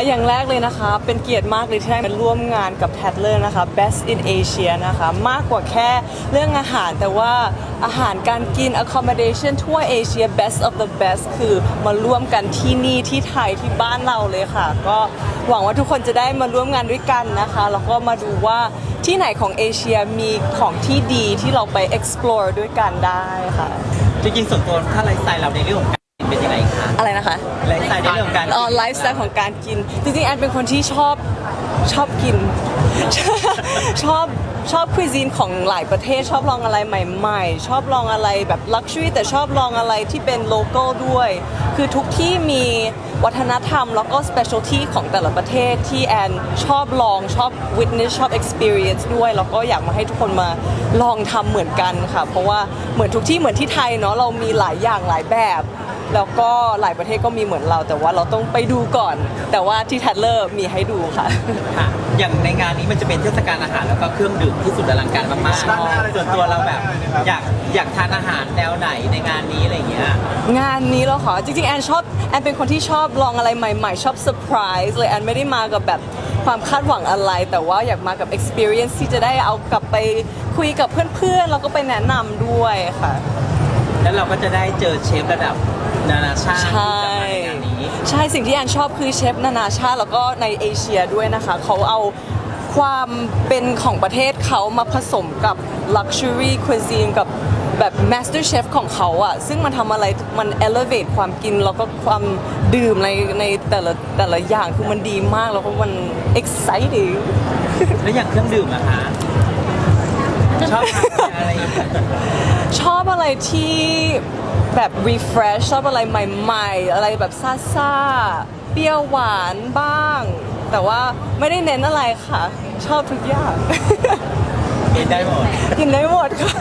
อย่างแรกเลยนะคะ เป็นเกียรติมากเลยที่ได้มาร่วมงานกับ t a d l e r นะคะ Best in Asia นะคะ มากกว่าแค่เรื่องอาหารแต่ว่าอาหารการกิน accommodation ทั่วเอเชีย best of the best คือมาร่วมกันที่นี่ที่ไทยที่บ้านเราเลยค่ะ ก็หวังว่าทุกคนจะได้มาร่วมงานด้วยกันนะคะ แล้วก็มาดูว่าที่ไหนของเอเชียมีของที่ดีที่เราไป explore ด้วยกันได้ค่ะ จริงๆส่วนตัวถ้าไลฟ์สไตล์เราในเรื่องของ อะไรนะคะไลฟ์สไตล์ในเรื่องของการอ๋อไลฟ์สไตล์ของการกิน จริงๆแอนเป็นคนที่ชอบชอบกิน ชอบชอบคุยซีนของหลายประเทศชอบลองอะไรใหม่ๆ ชอบลองอะไรแบบลักชัวรี่แต่ชอบลองอะไรที่เป็นโล c a l ด้วย คือทุกที่มีวัฒนธรรมแล้วก็ specialty ของแต่ละประเทศที่แอนชอบลองชอบ witness ชอบ experience ด้วย แล้วก็อยากมาให้ทุกคนมาลองทำเหมือนกันค่ะ เพราะว่าเหมือนทุกที่เหมือนที่ไทยเนาะเรามีหลายอย่างหลายแบบ แล้วก็หลายประเทศก็มีเหมือนเรา แต่ว่าเราต้องไปดูก่อน แต่ว่าที่แทดเลอร์มีให้ดูค่ะ ค่ะอย่างในงานนี้มันจะเป็นเทศกาลอาหารแล้วก็เครื่องดื่มที่สุดอลังการมากด้านหน้าเลยๆส่วนตัวเราแบบอยากอยากทานอาหารแนวไหนในงานนี้อะไรอย่างเงี้ย งานนี้แล้วค่ะจริงๆ แอนชอบแอนเป็นคนที่ชอบลองอะไรใหม่ๆ ชอบเซอร์ไพรส์เลยแอนไม่ได้มากับแบบความคาดหวังอะไร แต่ว่าอยากมากับ experience ที่จะได้เอากลับไปคุยกับเพื่อนๆ แล้วก็ไปแนะนำด้วยค่ะ แล้วเราก็จะได้เจอเชฟระดับนานาชาติใช่ที่จะมาในงานนี้ ใช่ สิ่งที่แอนชอบคือเชฟนานาชาติแล้วก็ในเอเชียด้วยนะคะ เขาเอาความเป็นของประเทศเขามาผสมกับ Luxury Cuisine กับแบบ Master Chef ของเขาอะซึ่งมันทำอะไรมัน elevate ความกิน แล้วก็ความดื่มในในแต่ละแต่ละอย่างคือมันดีมากแล้วก็มัน exciting แล้วอย่างเครื่องดื่มอะคะชอบทานอะไรอย่างเงี้ย ช อบอะไรที่แบบ refresh ชอบอะไรใหม่ ๆ อะไรแบบซ่าๆเปรี้ยวหวานบ้าง แต่ว่าไม่ได้เน้นอะไรค่ะ ชอบทุกอย่าง กินได้หมดกินได้หมดค่ะ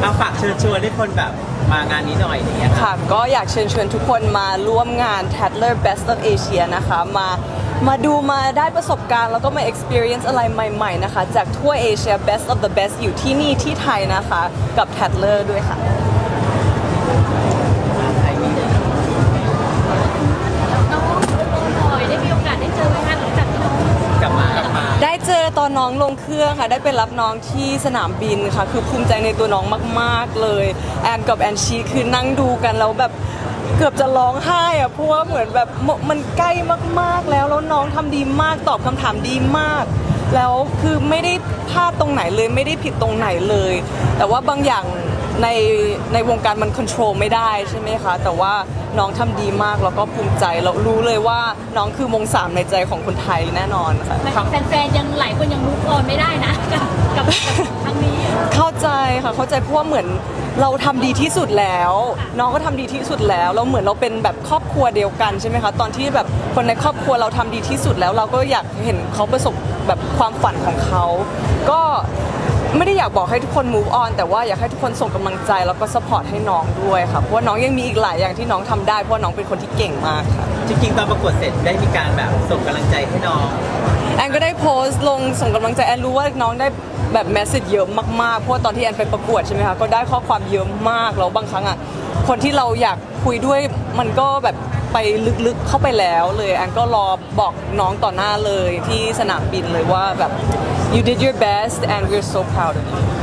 เอาฝากเชิญชวนให้คนแบบมางานนี้หน่อยอย่างเงี้ยค่ะ ค่ะก็อยากเชิญชวนทุกคนมาร่วมงาน Tadler Best of Asia นะคะ มา มาดูมาได้ประสบการณ์ แล้วก็มา experience อะไรใหม่ๆนะคะ จากทั่วเอเชีย Best of the Best อยู่ที่นี่ที่ไทยนะคะ กับ Tadler ด้วยค่ะ น้องพลอยได้มีโอกาสได้เจอไหมคะหลังจากที่น้องกลับมากลับมาได้เจอตอนน้องลงเครื่องค่ะ ได้ไปรับน้องที่สนามบินค่ะ คือภูมิใจในตัวน้องมาก ๆ เลย แอนกับแอนชีคือนั่งดูกันแล้วแบบ กือบจะร้องไห้อะเพราะว่าเหมือนแบบมันใกล้มากๆแล้วแล้วน้องทำดีมากตอบคำถามดีมาก แล้วคือไม่ได้พลาดตรงไหนเลยไม่ได้ผิดตรงไหนเลย แต่ว่าบางอย่างในในวงการมันควบคุมไม่ได้ใช่ไหมคะ แต่ว่าน้องทำดีมากแล้วก็ภูมิใจเรารู้เลยว่าน้องคือมงสามในใจของคนไทยแน่นอนค่ะแฟนๆยังหลายคนยังรู้พรไม่ได้นะ กับกับครั้งนี้เข้าใจค่ะเข้าใจเพราะว่าเหมือนเราทำดีที่สุดแล้ว น้องก็ทำดีที่สุดแล้วแล้วเหมือนเราเป็นแบบครอบครัวเดียวกันใช่ไหมคะตอนที่แบบคนในครอบครัวเราทำดีที่สุดแล้ว เราก็อยากเห็นเขาประสบแบบความฝันของเขา ก็ไม่ได้อยากบอกให้ทุกคน move on แต่ว่าอยากให้ทุกคนส่งกำลังใจแล้วก็ support ให้น้องด้วยค่ะเพราะว่าน้องยังมีอีกหลายอย่างที่น้องทำได้เพราะว่าน้องเป็นคนที่เก่งมากค่ะ จริงๆตอนประกวดเสร็จได้มีการแบบส่งกำลังใจให้น้อง แอนก็ได้โพสต์ลงส่งกำลังใจแอนรู้ว่าน้องได้แบบแมสเซจเยอะมากๆ เพราะว่าตอนที่แอนไปประกวดใช่ไหมคะก็ได้ข้อความเยอะมากแล้วบางครั้งอะคนที่เราอยากคุยด้วยมันก็แบบไปลึกๆเข้าไปแล้วเลยแอนก็รอบอกน้องต่อหน้าเลยที่สนามบินเลยว่าแบบ you did your best and we're so proud of you จ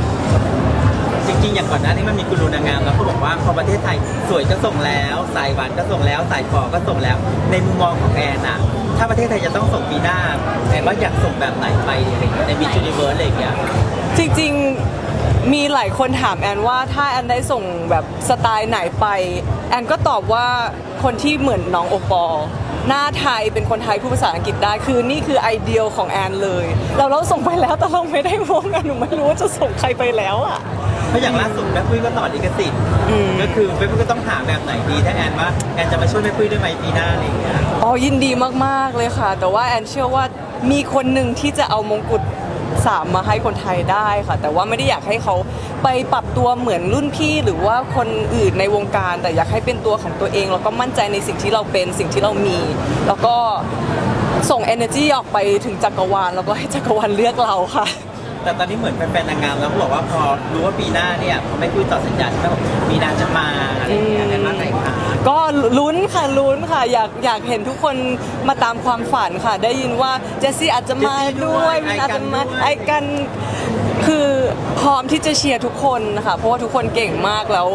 ริงๆอย่างก่อนหน้านี้มันมีกุลูนางงามแล้วเขาบอกว่าพอประเทศไทยสวยก็ส่งแล้วสายหวานก็ส่งแล้วสายฟอก็ส่งแล้ว ในมุมมองของแอนอะถ้าประเทศไทยจะต้องส่งปีหน้าแอนว่าอยากส่งแบบไหนไปอะไรอย่างเงี้ยในมิจูนิเวิร์สอะไรอย่างเงี้ยจริงๆมีหลายคนถามแอนว่าถ้าแอนได้ส่งแบบสไตล์ไหนไป แอนก็ตอบว่าคนที่เหมือนน้องโอปอล์หน้าไทยเป็นคนไทยพูดภาษาอังกฤษได้คือนี่คือไอเดียของแอนเลย เราเราส่งไปแล้วแต่เราไม่ได้วงกันหนูไม่รู้ว่าจะส่งใครไปแล้วอะ เพราะอย่างล่าสุดแม่ปุ้ยก็ต่อลิขสิทธิ์ก็คือแม่ปุ้ยก็ต้องหาแบบไหนดีถ้าแอนว่าแอนจะมาช่วยแม่ปุ้ยได้ไหมปีหน้าอะไรอย่างเงี้ยอ๋อยินดีมาก ๆ เลยค่ะ แต่ว่าแอนเชื่อว่ามีคนหนึ่งที่จะเอามงกุฎสามมาให้คนไทยได้ค่ะ แต่ว่าไม่ได้อยากให้เขาไปปรับตัวเหมือนรุ่นพี่ หรือว่าคนอื่นในวงการ แต่อยากให้เป็นตัวของตัวเอง แล้วก็มั่นใจในสิ่งที่เราเป็นสิ่งที่เรามี แล้วก็ส่ง energy ออกไปถึงจักรวาลแล้วก็ให้จักรวาลเลือกเราค่ะ แต่ตอนนี้เหมือนแฟนๆนางงามแล้วเขาบอกว่าพอรู้ว่าปีหน้าเนี่ยพอแม่ปุ้ยต่อสัญญาใช่ไหมบอกปีหน้าจะมาอะไรอย่างเงี้ยแอนว่าไงคะก็ลุ้นค่ะลุ้นค่ะอยากอยากเห็นทุกคนมาตามความฝันค่ะ ได้ยินว่าเจสซี่อาจจะมาด้วยเจสซี่ด้วยวินอาจจะมาไอไอกันนคือพร้อมที่จะเชียร์ทุกคนนะคะเพราะว่าทุกคนเก่งมากแล้ว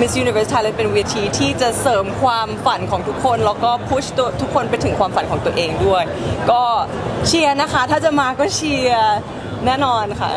Miss Universe Thailand เป็นเวทีที่จะเสริมความฝันของทุกคน แล้วก็พุชตัวทุกคนไปถึงความฝันของตัวเองด้วย ก็เชียร์นะคะ ถ้าจะมาก็เชียร์ แน่นอนค่ะ